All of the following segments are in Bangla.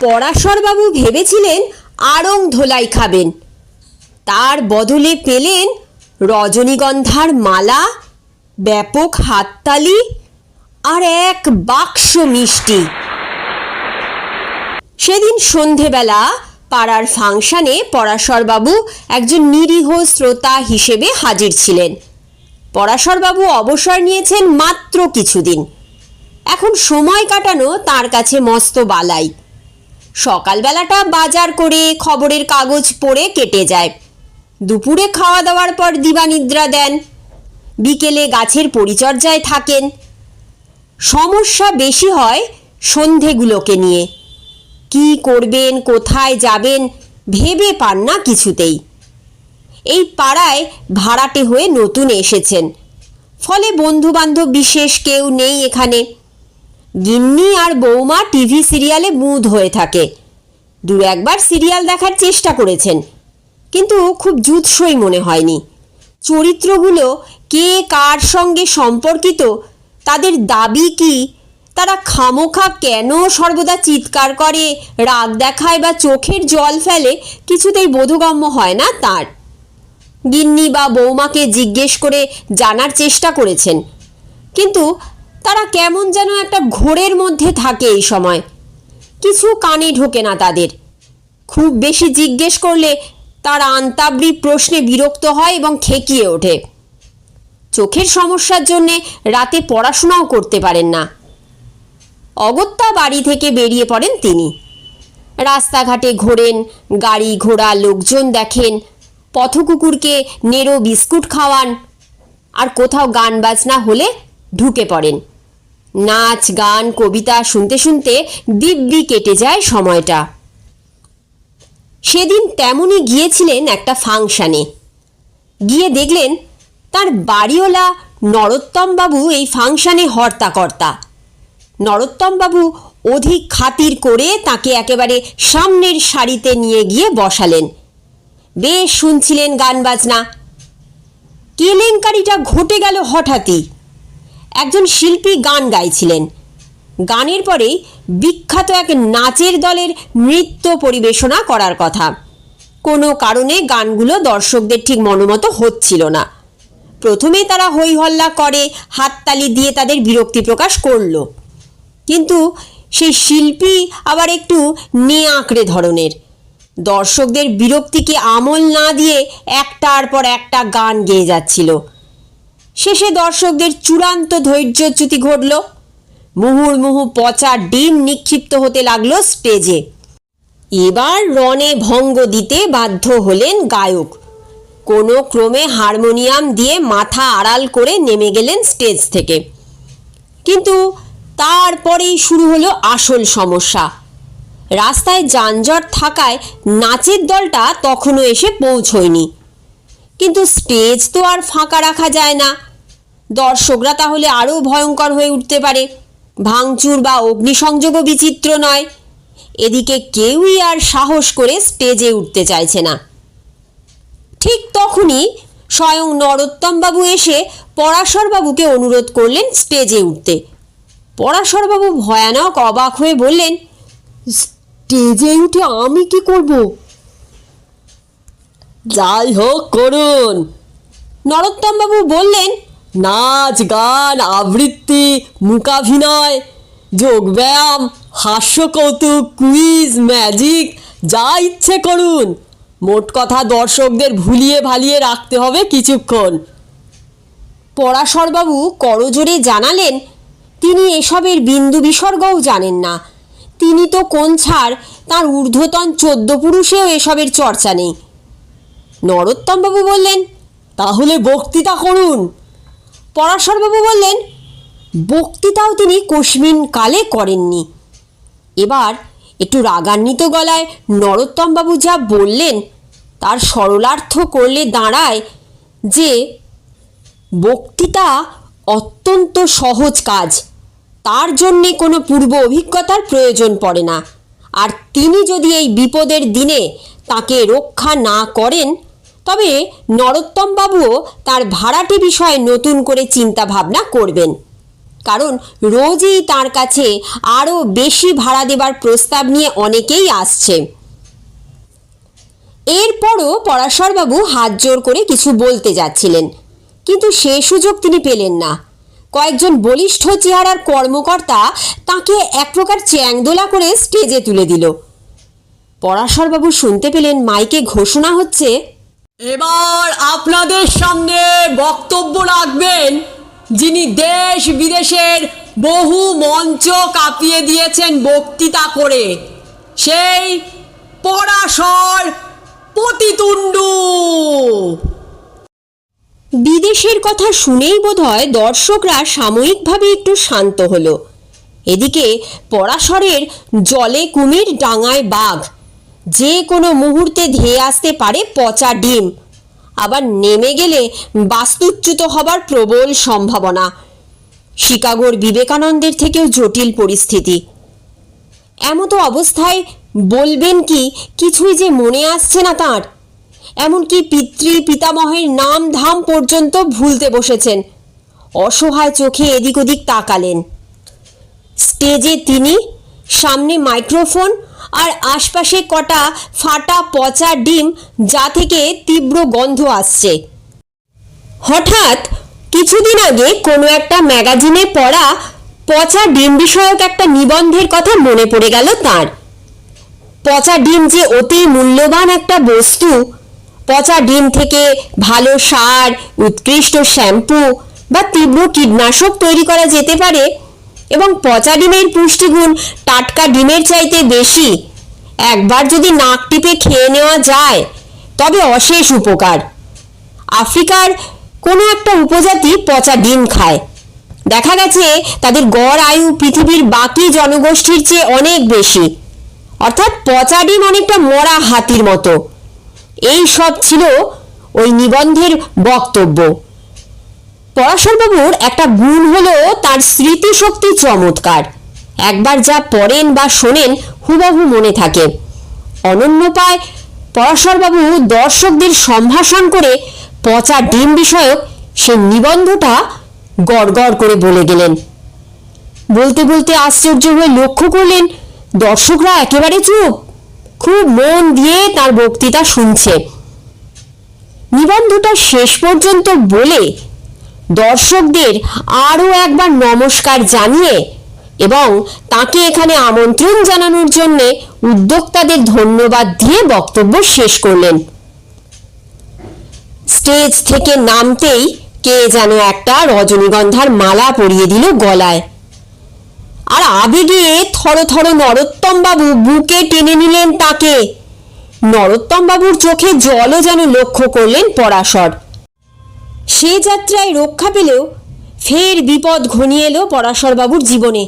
পরাশরবাবু ভেবেছিলেন আড়ং ধোলাই খাবেন। তার বদলে পেলেন রজনীগন্ধার মালা, ব্যাপক হাততালি আর এক বাক্স মিষ্টি। সেদিন সন্ধেবেলা পাড়ার ফাংশনে পরাশরবাবু একজন নিরীহ শ্রোতা হিসেবে হাজির ছিলেন। পরাশরবাবু অবসর নিয়েছেন মাত্র কিছুদিন। এখন সময় কাটানো তার কাছে মস্ত বালাই। সকালবেলাটা বাজার করে খবরের কাগজ পড়ে কেটে যায়। দুপুরে খাওয়া দাওয়ার পর দিবানিদ্রা দেন। বিকেলে গাছের পরিচর্যায় থাকেন। সমস্যা বেশি হয় সন্ধেগুলোকে নিয়ে। কি করবেন, কোথায় যাবেন, ভেবে পান না কিছুতেই। এই পাড়ায় ভাড়াটে হয়ে নতুন এসেছেন। ফলে বন্ধুবান্ধব বিশেষ কেউ নেই এখানে। গিন্নি আর বৌমা টিভি সিরিয়ালে মুদ হয়ে থাকে। দু একবার সিরিয়াল দেখার চেষ্টা করেছেন, কিন্তু খুব জুৎসই মনে হয়নি। চরিত্রগুলো কে কার সঙ্গে সম্পর্কিত, তাদের দাবি কি, তারা খামোখা কেন সর্বদা চিৎকার করে, রাগ দেখায় বা চোখের জল ফেলে কিছুতেই বোধগম্য হয় না তার। গিন্নি বা বৌমাকে জিজ্ঞেস করে জানার চেষ্টা করেছেন, কিন্তু তারা কেমন যেন একটা ঘোরের মধ্যে থাকে এই সময়। কিছু কানে ঢোকে না তাদের। খুব বেশি জিজ্ঞেস করলে তারা আন্তাবৃ প্রশ্নে বিরক্ত হয় এবং খেকিয়ে ওঠে। চোখের সমস্যার জন্যে রাতে পড়াশোনাও করতে পারেন না। অগত্যা বাড়ি থেকে বেরিয়ে পড়েন তিনি। রাস্তাঘাটে ঘোরেন, গাড়ি ঘোড়া, লোকজন দেখেন, পথকুকুরকে নেড়ো বিস্কুট খাওয়ান, আর কোথাও গান বাজনা হলে ঢুকে পড়েন। নাচ, গান, কবিতা শুনতে শুনতে দিব্যি কেটে যায় সময়টা। সেদিন তেমনই গিয়েছিলেন একটা ফাংশানে। গিয়ে দেখলেন তার বাড়িওয়ালা নরোত্তমবাবু এই ফাংশানে হর্তাকর্তা। নরোত্তমবাবু অধিক খাতির করে তাকে একেবারে সামনের সারিতে নিয়ে গিয়ে বসালেন। বেশ শুনছিলেন গান বাজনা। কেলেঙ্কারিটা ঘটে গেল হঠাৎই। একজন শিল্পী গান গাইছিলেন। গানের পরেই বিখ্যাত এক নাচের দলের নৃত্য পরিবেশনা করার কথা। কোনো কারণে গানগুলো দর্শকদের ঠিক মনোমতো হচ্ছিল না। প্রথমে তারা হই হল্লা করে, হাততালি দিয়ে তাদের বিরক্তি প্রকাশ করল। কিন্তু সেই শিল্পী আবার একটু নেআঁকড়ে ধরনের। দর্শকদের বিরক্তিকে আমল না দিয়ে একটার পর একটা গান গেয়ে যাচ্ছিল। শেষে দর্শকদের চূড়ান্ত ধৈর্যচ্যুতি ঘটল। মুহুর্মুহু পচা ডিম নিক্ষিপ্ত হতে লাগল স্টেজে। এবার রনে ভঙ্গ দিতে বাধ্য হলেন গায়ক। কোনো ক্রমে হারমোনিয়াম দিয়ে মাথা আড়াল করে নেমে গেলেন স্টেজ থেকে। কিন্তু তারপরেই শুরু হলো আসল সমস্যা। রাস্তায় যানজট থাকায় নাচের দলটা তখনও এসে পৌঁছয়নি। কিন্তু স্টেজ তো আর ফাঁকা রাখা যায় না। দর্শকরা তাহলে আরও ভয়ঙ্কর হয়ে উঠতে পারে। ভাঙচুর বা অগ্নিসংযোগও বিচিত্র নয়। এদিকে কেউই আর সাহস করে স্টেজে উঠতে চাইছে না। ঠিক তখনই স্বয়ং নরোত্তমবাবু এসে পরাশরবাবুকে অনুরোধ করলেন স্টেজে উঠতে। পরাশরবাবু ভয়ানক অবাক হয়ে বললেন, স্টেজে উঠে আমি কি করব? যাই হোক, করুন। নরোত্তমবাবু বললেন নাচ, গান, আবৃত্তি মূকাভিনয় যোগব্যায়াম হাস্য কৌতুক কুইজ, ম্যাজিক, যা ইচ্ছে করুন। মোট কথা দর্শকদের ভুলিয়ে ভালিয়ে রাখতে হবে কিছুক্ষণ। পরাশরবাবু করজোরে জানালেন, তিনি এসবের বিন্দু বিসর্গও জানেন না। তিনি তো কোন ছাড় তার ঊর্ধ্বতন চোদ্দ পুরুষেও এসবের চর্চা নেই। নরোত্তমবাবু বললেন, তাহলে বক্তৃতা করুন। পরাশরবাবু বললেন, বক্তৃতাও তিনি কোশমিন কালে করেননি। এবার একটু রাগান্বিত গলায় নরোত্তমবাবু যা বললেন, তার সরলার্থ করলে দাঁড়ায় যে, বক্তৃতা অত্যন্ত সহজ কাজ, তার জন্যে কোনো পূর্ব অভিজ্ঞতার প্রয়োজন পড়ে না। আর তিনি যদি এই বিপদের দিনে তাকে রক্ষা না করেন তবে নরোত্তমবাবুও তার ভাড়াটি বিষয়ে নতুন করে চিন্তা ভাবনা করবেন। কারণ রোজই তার কাছে আরও বেশি ভাড়া দেবার প্রস্তাব নিয়ে অনেকেই আসছে। এরপরও পরাশরবাবু হাত জোর করে কিছু বলতে যাচ্ছিলেন, কিন্তু সে সুযোগ তিনি পেলেন না। কয়েকজন বলিষ্ঠ চেহারার কর্মকর্তা তাকে এক প্রকার চ্যাংদোলা করে স্টেজে তুলে দিল। পরাশরবাবু শুনতে পেলেন মাইকে ঘোষণা হচ্ছে এবার আপনাদের সামনে বক্তব্য রাখবেন যিনি দেশ বিদেশের বহু মঞ্চ কাঁপিয়ে দিয়েছেন বক্তৃতা করে। সেই পরাশর পতিতুণ্ডু। বিদেশের কথা শুনেই বোধহয় দর্শকরা সাময়িকভাবে একটু শান্ত হলো। এদিকে পরাশরের জলে কুমির ডাঙায় বাঘ। যে কোনো মুহূর্তে ধেয়ে আসতে পারে পচা ডিম। আবার নেমে গেলে বাস্তুচ্যুত হবার প্রবল সম্ভাবনা। শিকাগোর বিবেকানন্দের থেকেও জটিল পরিস্থিতি। এমতো অবস্থায় বলবেন কি, কিছুই যে মনে আসছে না তাঁর। এমনকি পিতৃ পিতামহের নাম ধাম পর্যন্ত ভুলতে বসেছেন। অসহায় চোখে এদিক ওদিক তাকালেন। স্টেজে তিনি, সামনে মাইক্রোফোন আর আশপাশে কটা ফাটা পচা ডিম যা থেকে তীব্র গন্ধ আসছে। হঠাৎ কিছুদিন আগে কোনো একটা ম্যাগাজিনে পড়া পচা ডিম বিষয়ক একটা নিবন্ধের কথা মনে পড়ে গেল তার। পচা ডিম যে অতি মূল্যবান একটা বস্তু, পচা ডিম থেকে ভালো সার, উৎকৃষ্ট শ্যাম্পু বা তীব্র কীটনাশক তৈরি করা যেতে পারে এবং পচা ডিমের পুষ্টিগুণ টাটকা ডিমের চাইতে বেশি। একবার যদি নাক টিপে খেয়ে নেওয়া যায়, তবে অশেষ উপকার। আফ্রিকার কোনো একটা উপজাতি পচা ডিম খায়। দেখা গেছে তাদের গড় আয়ু পৃথিবীর বাকি জনগোষ্ঠীর চেয়ে অনেক বেশি। অর্থাৎ পচা ডিম অনেকটা মরা হাতির মতো। এই সব ছিল ওই নিবন্ধের বক্তব্য। পরাশরবাবুর একটা গুণ হলো তার স্মৃতিশক্তি চমৎকার। একবার যা পড়েন বা শোনেন হুবহু মনে থাকে। অনন্যপায় পরাশরবাবু দর্শকদের সম্ভাষণ করে পচা ডিম বিষয়ক সে নিবন্ধটা গড়গড় করে বলে গেলেন। বলতে বলতে আশ্চর্য হয়ে লক্ষ্য করলেন, দর্শকরা একেবারে চুপ। খুব মন দিয়ে তার বক্তৃতা শুনছে। নিবন্ধটা শেষ পর্যন্ত বলে দর্শকদের আরও একবার নমস্কার জানিয়ে এবং তাকে এখানে আমন্ত্রণ জানানোর জন্য উদ্যোক্তাদের ধন্যবাদ দিয়ে বক্তব্য শেষ করলেন। স্টেজ থেকে নামতেই কে যেন একটা রজনীগন্ধার মালা পরিয়ে দিল গলায়। আর আবেগে থর থর নরোত্তম বাবু বুকে টেনে নিলেন তাকে। নরোত্তম চোখে জলও যেন লক্ষ্য করলেন পরাশর। সে যাত্রায় রক্ষা পেলেও ফের বিপদ ঘনিয়ে এলো পরাশরবাবুর জীবনে।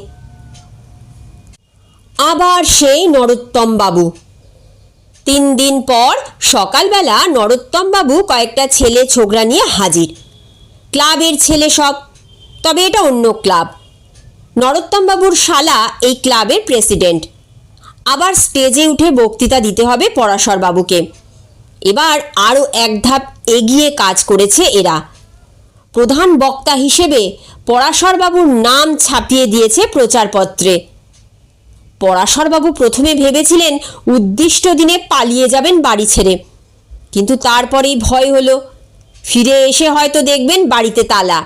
আবার সেই নরোত্তম বাবু তিন দিন পর সকালবেলা নরোত্তম বাবু কয়েকটা ছেলে ছোকরা নিয়ে হাজির। ক্লাবের ছেলে সব, তবে এটা অন্য ক্লাব। নরোত্তম বাবুর শালা এই ক্লাবের প্রেসিডেন্ট। আবার স্টেজে উঠে বক্তৃতা দিতে হবে পরাশর বাবুকে এবার আরও এক ধাপ এগিয়ে কাজ করেছে এরা। প্রধান বক্তা হিসেবে পরাশরবাবুর নাম ছাপিয়ে দিয়েছে প্রচারপত্রে। পরাশরবাবু প্রথমে ভেবেছিলেন উদ্দিষ্ট দিনে পালিয়ে যাবেন বাড়ি ছেড়ে। কিন্তু তারপরেই ভয় হলো। ফিরে এসে হয়তো দেখবেন বাড়িতে তালা।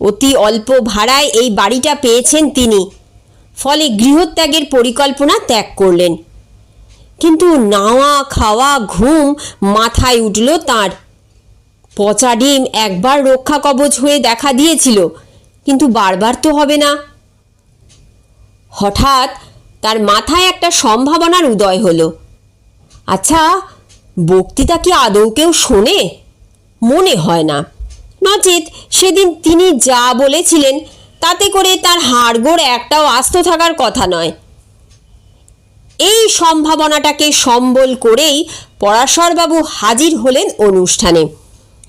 অতি অল্প ভাড়ায় এই বাড়িটা পেয়েছেন তিনি। ফলে গৃহত্যাগের পরিকল্পনা ত্যাগ করলেন। কিন্তু নাওয়া, খাওয়া, ঘুম মাথায় উঠল তার। পচা ডিম একবার রক্ষা কবচ হয়ে দেখা দিয়েছিল, কিন্তু বারবার তো হবে না। হঠাৎ তার মাথায় একটা সম্ভাবনার উদয় হলো। আচ্ছা বক্তৃতা কি আদৌ কেউ শোনে? মনে হয় না। নচেত সেদিন তিনি যা বলেছিলেন, তাতে করে তার হাড়গোড় একটাও আস্ত থাকার কথা নয়। এই সম্ভাবনাটাকে সম্বল করেই পরাশরবাবু হাজির হলেন অনুষ্ঠানে।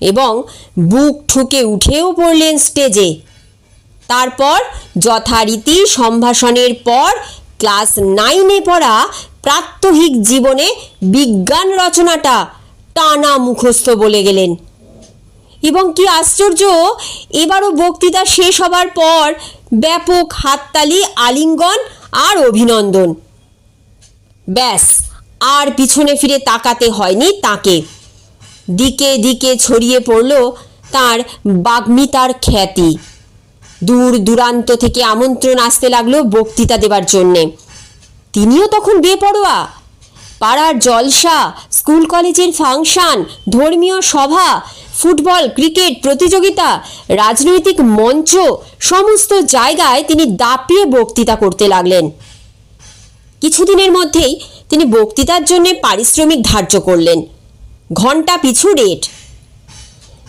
এবং বুক ঠুকে উঠেও পড়লেন স্টেজে। তারপর যথারীতি সম্ভাষণের পর ক্লাস নাইনে পড়া প্রাত্যহিক জীবনে বিজ্ঞান রচনাটা টানা মুখস্থ বলে গেলেন। এবং কি আশ্চর্য, এবারও বক্তৃতা শেষ হবার পর ব্যাপক হাততালি, আলিঙ্গন আর অভিনন্দন। ব্যাস, আর পিছনে ফিরে তাকাতে হয়নি তাকে। দিকে দিকে ছড়িয়ে পড়ল তার বাগ্মিতার খ্যাতি। দূর দূরান্ত থেকে আমন্ত্রণ আসতে লাগল বক্তৃতা দেবার জন্যে। তিনিও তখন বেপরোয়া। পাড়ার জলসা, স্কুল কলেজের ফাংশন, ধর্মীয় সভা, ফুটবল, ক্রিকেট প্রতিযোগিতা, রাজনৈতিক মঞ্চ সমস্ত জায়গায় তিনি দাপিয়ে বক্তৃতা করতে লাগলেন। কিছুদিনের মধ্যেই তিনি বক্তৃতার জন্য পারিশ্রমিক ধার্য করলেন। ঘণ্টা পিছু রেট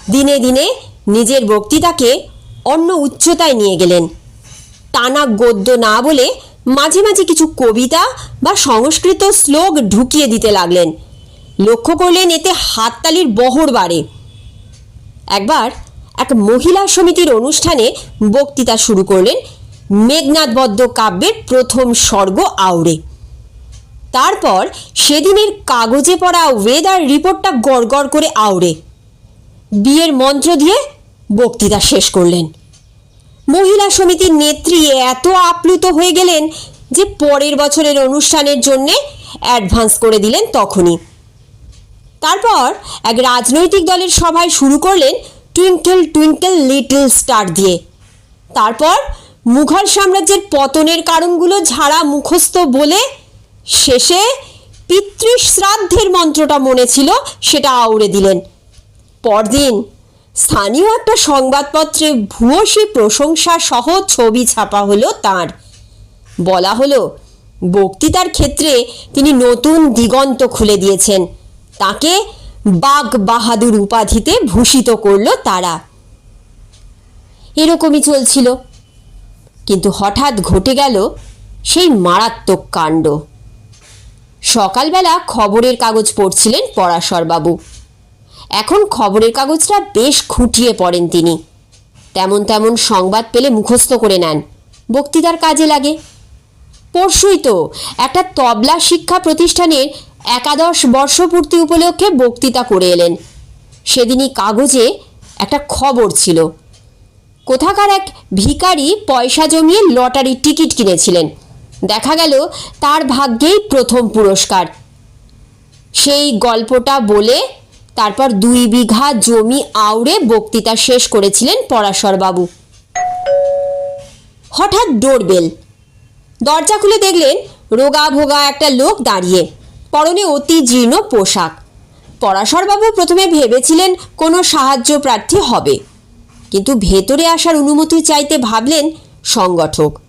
দিনে দিনে নিজের বক্তৃতাকে অন্য উচ্চতায় নিয়ে গেলেন। টানা গদ্য না বলে মাঝে মাঝে কিছু কবিতা বা সংস্কৃত শ্লোক ঢুকিয়ে দিতে লাগলেন। লক্ষ্য করলেন এতে হাততালির বহর বাড়ে। একবার এক মহিলা সমিতির অনুষ্ঠানে বক্তৃতা শুরু করলেন। মেঘনাথ বদ্ধ কাব্যের প্রথম স্বর্গ আউড়ে। তারপর সেদিনের কাগজে পড়া ওয়েদার রিপোর্টটা গড়গড় করে আউড়ে বিয়ের মন্ত্র দিয়ে বক্তৃতা শেষ করলেন। মহিলা সমিতির নেত্রী এত আপ্লুত হয়ে গেলেন যে পরের বছরের অনুষ্ঠানের জন্যে অ্যাডভান্স করে দিলেন তখনই। তারপর এক রাজনৈতিক দলের সভায় শুরু করলেন টুইঙ্কেল টুইঙ্কেল লিটল স্টার দিয়ে। তারপর মুঘল সাম্রাজ্যের পতনের কারণগুলো ঝাড়া মুখস্থ বলে শেষে পিতৃশ্রাদ্ধের মন্ত্রটা মনে ছিল, সেটা আউড়ে দিলেন। পরদিন স্থানীয় একটা সংবাদপত্রে ভূয়সী প্রশংসা সহ ছবি ছাপা হলো তার। বলা হলো, বক্তৃতার ক্ষেত্রে তিনি নতুন দিগন্ত খুলে দিয়েছেন। তাকে বাঘ বাহাদুর উপাধিতে ভূষিত করল তারা। এরকমই চলছিল। কিন্তু হঠাৎ ঘটে গেল সেই মারাত্মক কাণ্ড। সকালবেলা খবরের কাগজ পড়ছিলেন পরাশরবাবু। এখন খবরের কাগজটা বেশ খুঁটিয়ে পড়েন তিনি। তেমন তেমন সংবাদ পেলে মুখস্থ করে নেন। বক্তৃতার কাজে লাগে। পরশুই তো একটা তবলা শিক্ষা প্রতিষ্ঠানের একাদশ বর্ষপূর্তি উপলক্ষে বক্তৃতা করে এলেন। সেদিনই কাগজে একটা খবর ছিল। কোথাকার এক ভিখারি পয়সা জমিয়ে লটারির টিকিট কিনেছিলেন। দেখা গেল তার ভাগ্যেই প্রথম পুরস্কার। সেই গল্পটা বলে তারপর দুই বিঘা জমি আউড়ে বক্তৃতা শেষ করেছিলেন পরাশরবাবু। হঠাৎ ডোরবেল। দরজা খুলে দেখলেন রোগা ভোগা একটা লোক দাঁড়িয়ে। পরনে অতি জীর্ণ পোশাক। পরাশরবাবু প্রথমে ভেবেছিলেন কোনো সাহায্য প্রার্থী হবে। কিন্তু ভেতরে আসার অনুমতি চাইতে ভাবলেন সংগঠক।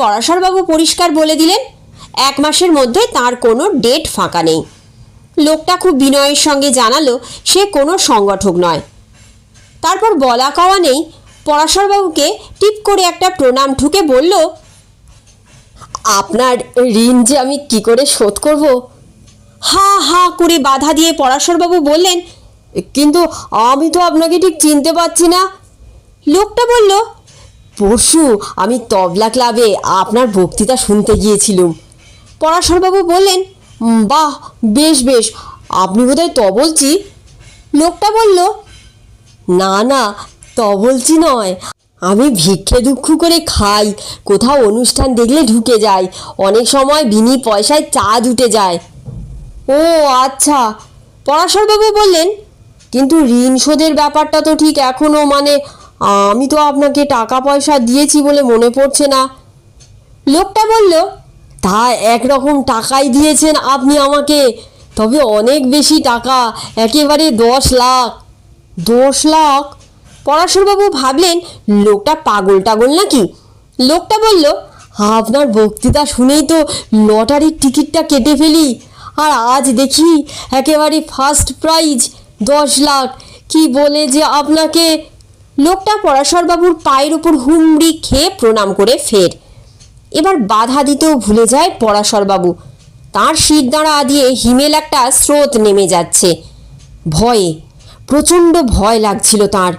পরাশরবাবু পরিষ্কার বলে দিলেন, এক মাসের মধ্যে তার কোনো ডেট ফাঁকা নেই। লোকটা খুব বিনয়ের সঙ্গে জানালো, সে কোনো সংগঠক নয়। তারপর বলা কওয়া নেই, পরাশরবাবুকে টিপ করে একটা প্রণাম ঠুকে বলল, আপনার ঋণ যে আমি কি করে শোধ করব? হা হা করে বাধা দিয়ে পরাশরবাবু বললেন, কিন্তু আমি তো আপনাকে ঠিক চিনতে পারছি না। লোকটা বলল পরশু আমি তবলা ক্লাবে আপনার বক্তৃতা শুনতে গিয়েছিলুম। পরাশরবাবু বললেন বাহ, বেশ বেশ, আপনি বোধহয় তবলচি? লোকটা বলল, না না, তবলচি নয়। আমি ভিক্ষে দুঃখ করে খাই, কোথাও অনুষ্ঠান দেখলে ঢুকে যাই, অনেক সময় বিনি পয়সায় চা জুটে যায়। ও আচ্ছা। পরাশরবাবু বললেন, কিন্তু ঋণ শোধের ব্যাপারটা তো ঠিক এখনও মানে আমি তো আপনাকে টাকা পয়সা দিয়েছি বলে মনে পড়ছে না। লোকটা বলল, তা একরকম টাকাই দিয়েছেন আপনি আমাকে। তবে অনেক বেশি টাকা, একেবারে দশ লাখ। দশ লাখ? পরাশরবাবু ভাবলেন, লোকটা পাগল টাগল নাকি? লোকটা বলল, আপনার বক্তৃতা শুনেই তো লটারির টিকিটটা কেটে ফেলি। আর আজ দেখি একেবারে ফার্স্ট প্রাইজ, দশ লাখ। কি বলে যে আপনাকে? লোকটা পরাশরবাবুর পায়ের উপর হুমড়ি খেয়ে প্রণাম করে ফের। এবার বাধা দিতেও ভুলে যায় পরাশরবাবু তার শিরদাঁড়া দিয়ে হিমেল একটা স্রোত নেমে যাচ্ছে। ভয়ে, প্রচণ্ড ভয় লাগছিল তার।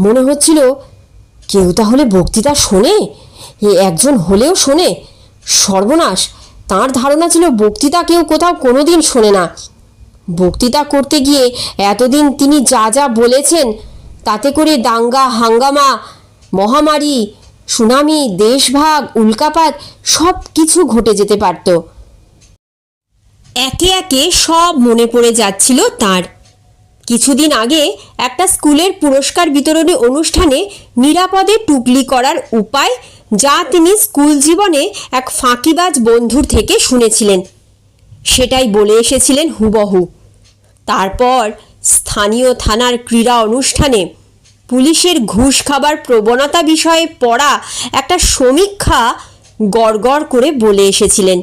মনে হচ্ছিল, কেউ তাহলে বক্তৃতা শোনে? এ একজন হলেও শোনে? সর্বনাশ, তার ধারণা ছিল বক্তৃতা কেউ কোথাও কোনোদিন শোনে না। বক্তৃতা করতে গিয়ে এতদিন তিনি যা যা বলেছেন তাতে করে দাঙ্গা, হাঙ্গামা, মহামারী, সুনামি, দেশভাগ, উল্কাপাত সব কিছু ঘটে যেতে পারত। একে একে সব মনে পড়ে যাচ্ছিল তার। কিছুদিন আগে একটা স্কুলের পুরস্কার বিতরণী অনুষ্ঠানে নিরাপদে টুকলি করার উপায় যা তিনি স্কুল জীবনে এক ফাঁকিবাজ বন্ধুর থেকে শুনেছিলেন। সেটাই বলে এসেছিলেন হুবহু। তারপর স্থানীয় থানার ক্রীড়া অনুষ্ঠানে পুলিশের ঘুষ খাবার প্রবণতা বিষয়ে পড়া একটা সমীক্ষা গড়গড় করে বলে এসেছিলেন।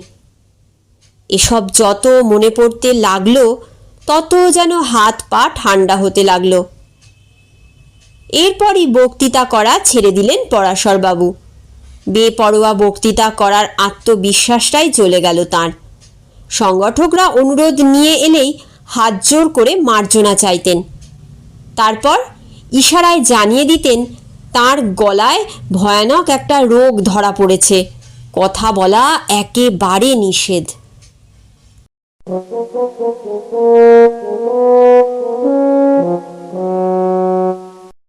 এসব যত মনে পড়তে লাগল, তত যেন হাত পা ঠান্ডা হতে লাগল। এরপরই বক্তৃতা করা ছেড়ে দিলেন পরাশরবাবু। বেপরোয়া বক্তৃতা করার আত্মবিশ্বাসটাই চলে গেল তার। সংগঠকরা অনুরোধ নিয়ে এলেই হাত জোর করে মার্জনা চাইতেন তারপর ইশারায় জানিয়ে দিতেন, তার গলায় ভয়ানক একটা রোগ ধরা পড়েছে কথা বলা একেবারে নিষেধ